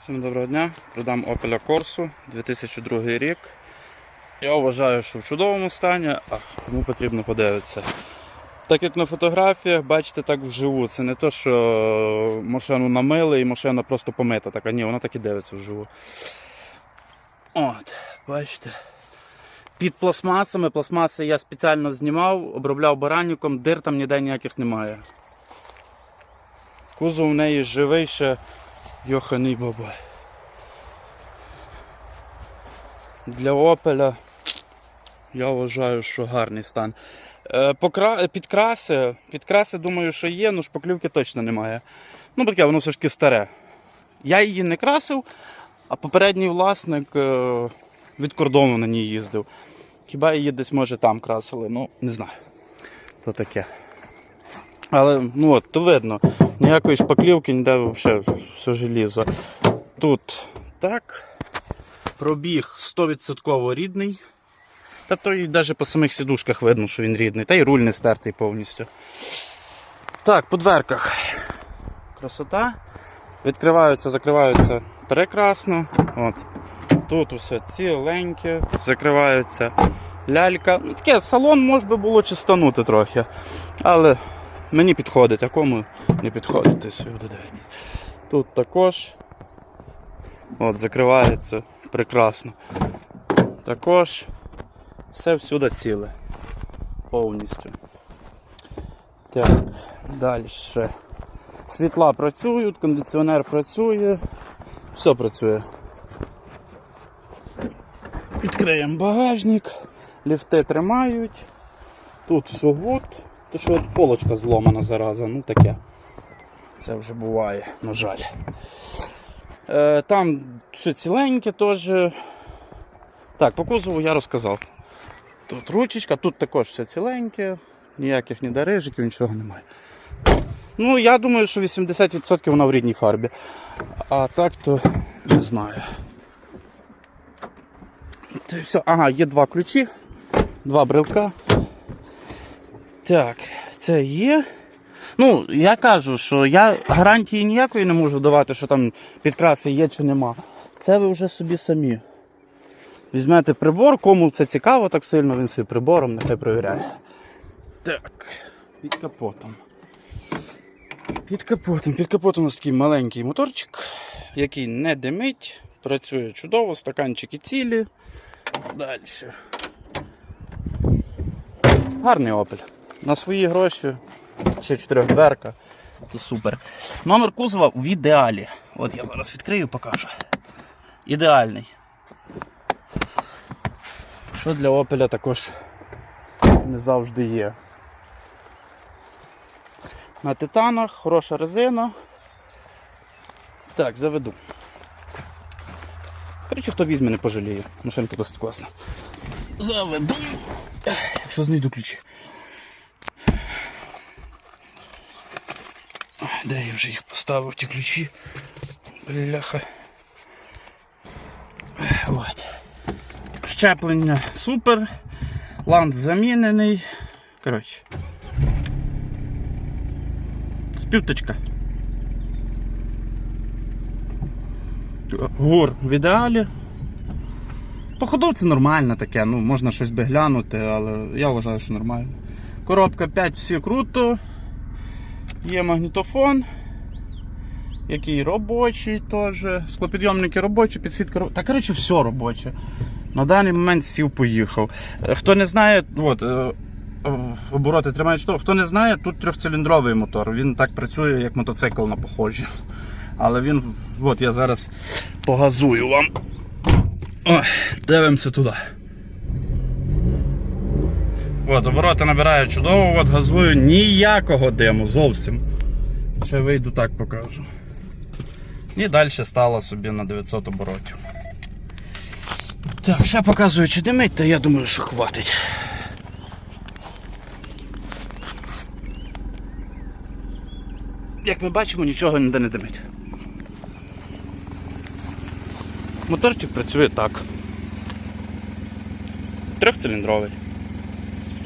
Всім доброго дня. Продам Opel Corsa 2002 рік. Я вважаю, що в чудовому стані, а кому потрібно подивитися. Так як на фотографіях, бачите, так вживу. Це не то, що машину намили і машина просто помита. Така ні, вона так і дивиться вживу. От, бачите. Під пластмасами. Пластмаси я спеціально знімав, обробляв баранником, дир там ніде ніяких немає. Кузов у неї живий ще Йоханий бабай. Для Опеля я вважаю, що гарний стан. Е, покра... Підкраси, підкраси, думаю, що є, але шпаклівки точно немає. Ну, таке, воно все ж таки старе. Я її не красив, а попередній власник е, від кордону на ній їздив. Хіба її десь може там красили, ну не знаю. То таке. Але ну от, то видно, ніякої шпаклівки, ніде взагалі все желізо. Тут так. Пробіг 100% рідний. Та то і навіть по самих сідушках видно, що він рідний. Та й руль не стертий повністю. Так, по дверках. Красота. Відкриваються, закриваються прекрасно. От. Тут усе ціленьке, закриваються лялька. Ну, таке салон може би було чистанути трохи. Але мені підходить, а кому не підходить, то собі. Тут також от, закривається прекрасно. Також все всюди ціле. Повністю. Так, далі. Світла працюють, кондиціонер працює, все працює. Відкриємо багажник, ліфти тримають. Тут все гуд. То що от полочка зломана зараза, ну таке. Це вже буває, на жаль. Е, там все ціленьке теж. Так, по кузову я розказав. Тут ручечка, тут також все ціленьке, ніяких ні дарижиків, нічого немає. Ну, я думаю, що 80% вона в рідній фарбі. А так то не знаю. Все. Ага, є два ключі, два брелка. Так, це є. Ну, я кажу, що я гарантії ніякої не можу давати, що там підкраси є чи нема. Це ви вже собі самі. Візьмете прибор, кому це цікаво так сильно, він собі прибором нехай перевіряє. Так, під капотом. Під капотом, під капотом у нас такий маленький моторчик, який не димить, працює чудово, стаканчики цілі. Далі. Гарний опель. На свої гроші, ще чотирьохдверка, то супер. Номер кузова в ідеалі. От я зараз відкрию, покажу. Ідеальний. Що для опеля також не завжди є. На титанах, хороша резина. Так, заведу. Коротше, хто візьме, не пожаліє. Машинка досить класна. Заведу. Якщо знайду ключі. Де я вже їх поставив, ті ключі? Бляха. От. Щеплення супер. Ланц замінений. Коротше. Співточка. Гор в ідеалі. Походов це нормально таке, ну можна щось би глянути, але я вважаю, що нормально. Коробка 5, всі круто. Є магнітофон, який робочий теж. Склопідйомники робочі, підсвітка робоча. Та коротше все робоче. На даний момент сів поїхав. Е, Хто не знає, от, е, е, обороти тримають що. Хто не знає, тут трьохциліндровий мотор. Він так працює, як мотоцикл на похожі. Але він, от я зараз погазую вам. Ой, дивимося туди. От, обороти набираю чудово, от газую ніякого диму зовсім. Ще вийду так покажу. І далі стало собі на 900 оборотів. Так, ще показую, чи димить, то я думаю, що хватить. Як ми бачимо, нічого ніде не димить. Моторчик працює так. Трьохциліндровий.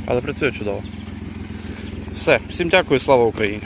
Але працює чудово. Все, всім дякую, слава Україні!